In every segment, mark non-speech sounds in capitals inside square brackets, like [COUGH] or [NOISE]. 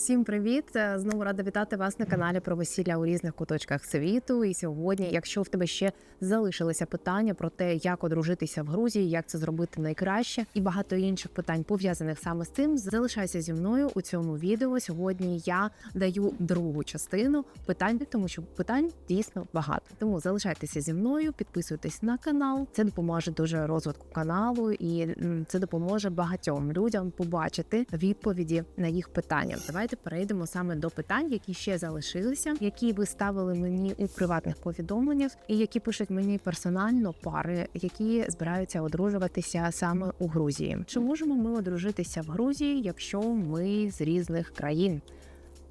Всім привіт! Е, Знову рада вітати вас на каналі про весілля у різних куточках світу. І сьогодні, якщо в тебе ще залишилися питання про те, як одружитися в Грузії, як це зробити найкраще, і багато інших питань пов'язаних саме з цим, залишайся зі мною у цьому відео. Сьогодні я даю другу частину питань, тому що питань дійсно багато. Тому залишайтеся зі мною, підписуйтесь на канал. Це допоможе дуже розвитку каналу, і це допоможе багатьом людям побачити відповіді на їх питання. Давайте перейдемо саме до питань, які ще залишилися, які ви ставили мені у приватних повідомленнях, і які пишуть мені персонально пари, які збираються одружуватися саме у Грузії. Чи можемо ми одружитися в Грузії, якщо ми з різних країн?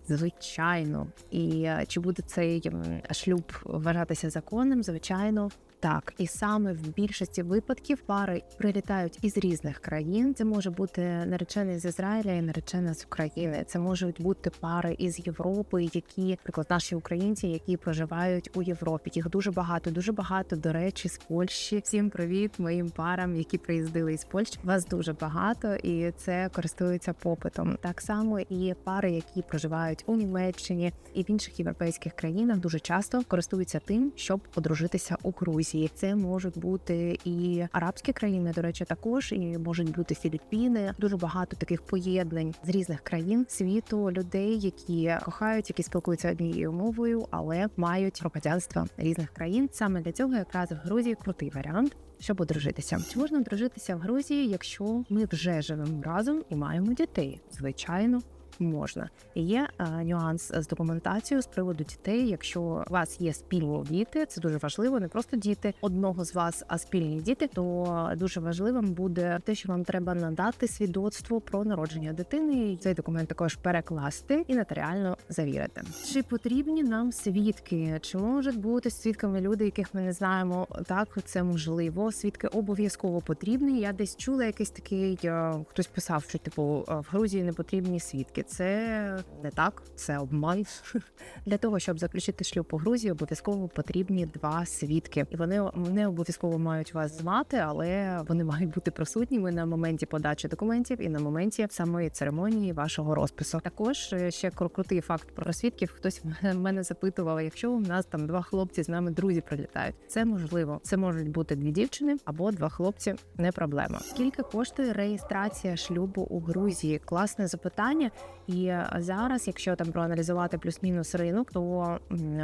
Звичайно, і е, чи буде цей шлюб вважатися законним? Звичайно. Так, і саме в більшості випадків пари прилітають із різних країн. Це може бути наречений з Ізраїля і наречена з України. Це можуть бути пари із Європи, які, наприклад, наші українці, які проживають у Європі. Їх дуже багато, дуже багато. До речі, з Польщі. Всім привіт моїм парам, які приїздили із Польщі. Вас дуже багато, і це користується попитом. Так само і пари, які проживають у Німеччині і в інших європейських країнах, дуже часто користуються тим, щоб одружитися у Грузії. Це можуть бути і арабські країни, до речі, також і можуть бути Філіппіни. Дуже багато таких поєднань з різних країн світу, людей, які кохають, які спілкуються однією мовою, але мають громадянство різних країн. Саме для цього якраз в Грузії крутий варіант. Щоб одружитися, чи можна одружитися в Грузії, якщо ми вже живемо разом і маємо дітей? Звичайно, можна. І є е, нюанс з документацією з приводу дітей. Якщо у вас є спільні діти, це дуже важливо. Не просто діти одного з вас, а спільні діти. То дуже важливим буде те, що вам треба надати свідоцтво про народження дитини. Цей документ також перекласти і нотаріально завірити. Чи потрібні нам свідки? Чи можуть бути свідками люди, яких ми не знаємо? Так, це можливо. Свідки обов'язково потрібні. Я десь чула якийсь такий е, хтось писав, що типу е, в Грузії не потрібні свідки. Це не так, це обман. [LAUGHS] Для того щоб заключити шлюб у Грузії, обов'язково потрібні два свідки, і вони не обов'язково мають вас звати, але вони [LAUGHS] мають бути присутніми на моменті подачі документів і на моменті самої церемонії вашого розпису. Також е, ще кру- крутий факт про свідків. Хтось [LAUGHS] мене запитував, якщо у нас там два хлопці з нами друзі прилітають. Це можливо. Це можуть бути дві дівчини або два хлопці. Не проблема. Скільки коштує реєстрація шлюбу у Грузії? Класне запитання. І зараз, якщо там проаналізувати плюс-мінус ринок, то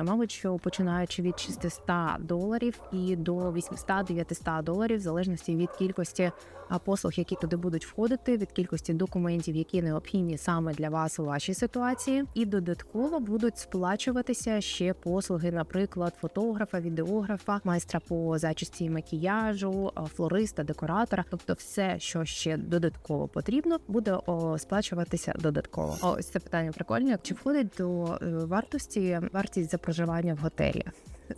мабуть, що починаючи від 600 доларів і до 800-900 доларів, в залежності від кількості послуг, які туди будуть входити, від кількості документів, які необхідні саме для вас у вашій ситуації, і додатково будуть сплачуватися ще послуги, наприклад, фотографа, відеографа, майстра по зачисті макіяжу, флориста, декоратора, тобто все, що ще додатково потрібно, буде сплачуватися додатково. О, ось це питання прикольне. Чи входить до е, вартості вартість за проживання в готелі?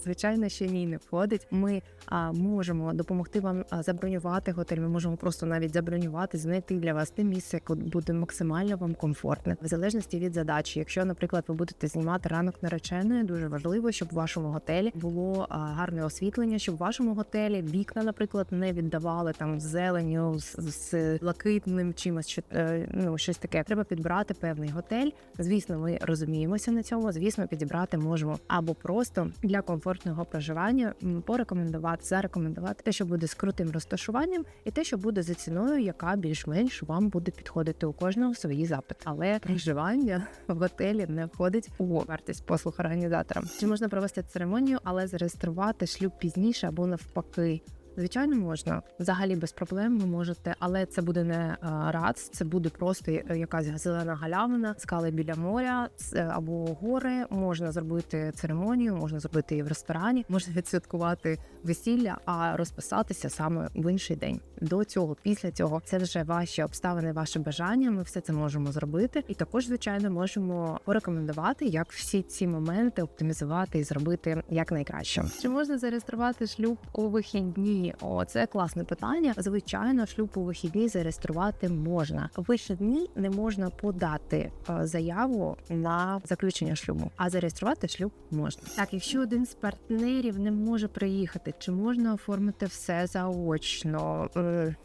Звичайно, що ні, не входить. Ми а, можемо допомогти вам забронювати готель. Ми можемо просто навіть забронювати, знайти для вас те місце, яке буде максимально вам комфортне, в залежності від задачі. Якщо, наприклад, ви будете знімати ранок нареченої, дуже важливо, щоб в вашому готелі було гарне освітлення, щоб в вашому готелі вікна, наприклад, не віддавали там зеленю з, з блакитним чимось, що е, ну щось таке. Треба підбирати певний готель. Звісно, ми розуміємося на цьому. Звісно, підібрати можемо або просто для комфортного проживання порекомендувати, зарекомендувати те, що буде з крутим розташуванням, і те, що буде за ціною, яка більш-менш вам буде підходити у кожного свої запити. Але проживання в готелі не входить у вартість послуг організатора. Чи можна провести церемонію, але зареєструвати шлюб пізніше або навпаки? Звичайно, можна взагалі без проблем. Ви можете, але це буде не е, рац, це буде просто якась зелена галявина, скали біля моря або гори. Можна зробити церемонію, можна зробити і в ресторані, можна відсвяткувати весілля, а розписатися саме в інший день. До цього, після цього, це вже ваші обставини, ваше бажання. Ми все це можемо зробити, і також, звичайно, можемо порекомендувати, як всі ці моменти оптимізувати і зробити як найкраще. Чи можна зареєструвати шлюб у вихідні? О, це класне питання. Звичайно, шлюб у вихідні зареєструвати можна. Вихідні не можна подати е, заяву на заключення шлюбу, а зареєструвати шлюб можна. Так, якщо один з партнерів не може приїхати, чи можна оформити все заочно? Е,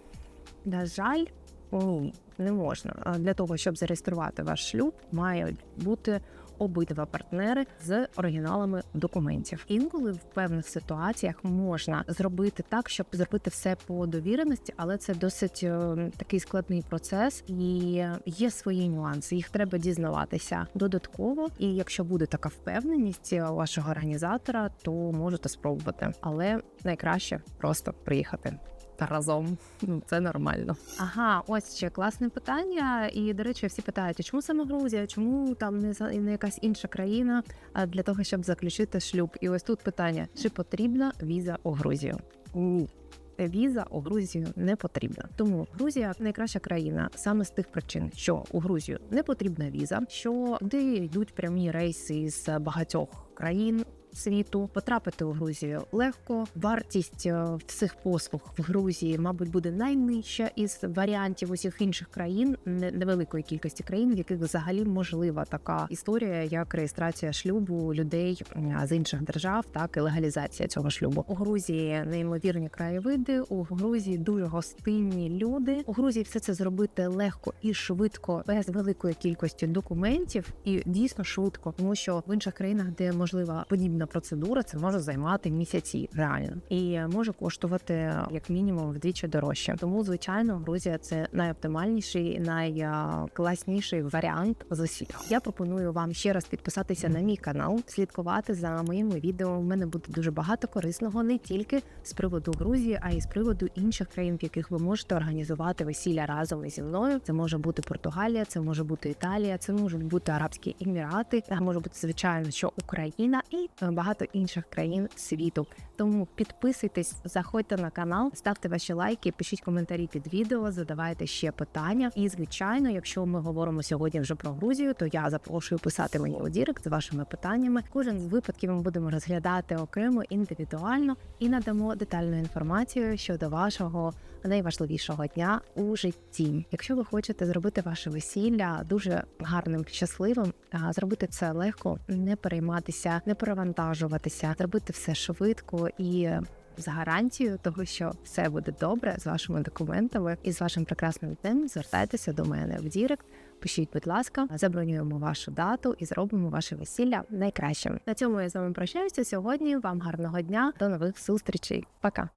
На жаль, Ні, не можна. Для того, щоб зареєструвати ваш шлюб, мають бути обидва партнери з оригіналами документів. Інколи в певних ситуаціях можна зробити так, щоб зробити все по довіреності, але це досить е, такий складний процес і є свої нюанси. Їх треба дізнаватися додатково. І якщо буде така впевненість у вашого організатора, то можете спробувати. Але найкраще просто приїхати разом. Ну, це нормально. Ага, ось ще класне питання. І до речі, всі питають, а чому саме Грузія? Чому там не не якась інша країна для того, щоб заключити шлюб? І ось тут питання: чи потрібна віза у Грузію? Ні. Віза у Грузію не потрібна, тому Грузія найкраща країна саме з тих причин, що у Грузію не потрібна віза, що туди йдуть прямі рейси з багатьох країн світу. Потрапити у Грузію легко. Вартість е, всіх послуг в Грузії, мабуть, буде найнижча із варіантів усіх інших країн, невеликої кількості країн, в яких взагалі можлива така історія, як реєстрація шлюбу людей з інших держав, так і легалізація цього шлюбу. У Грузії неймовірні краєвиди. У Грузії дуже гостинні люди. У Грузії все це зробити легко і швидко, без великої кількості документів, і дійсно швидко, тому що в інших країнах, де можлива подібна процедура, це може займати місяці реально і може коштувати як мінімум вдвічі дорожче. Тому звичайно, Грузія це найоптимальніший, найкласніший варіант з усіх. Я пропоную вам ще раз підписатися на мій канал, слідкувати за моїми відео. У мене буде дуже багато корисного не тільки з приводу Грузії, а й з приводу інших країн, в яких ви можете організувати весілля разом зі мною. Це може бути Португалія, це може бути Італія, це можуть бути Арабські Емірати, може бути звичайно, що Україна і е, багато інших країн світу. Тому підписуйтесь, заходьте на канал, ставте ваші лайки, пишіть коментарі під відео, задавайте ще питання. І звичайно, якщо ми говоримо сьогодні вже про Грузію, то я запрошую писати мені у Дірект з вашими питаннями. Кожен з випадків ми будемо розглядати окремо індивідуально і надамо детальну інформацію щодо вашого найважливішого дня у житті. Якщо ви хочете зробити ваше весілля дуже гарним, щасливим, зробити це легко, не перейматися, не перевантажуватися, зробити все швидко і. З гарантією того, що все буде добре з вашими документами і з вашим прекрасним днем, звертайтеся до мене в Дірект. Пишіть, будь ласка, забронюємо вашу дату і зробимо ваше весілля найкращим. На цьому я з вами прощаюся сьогодні. Вам гарного дня, до нових зустрічей. Пока.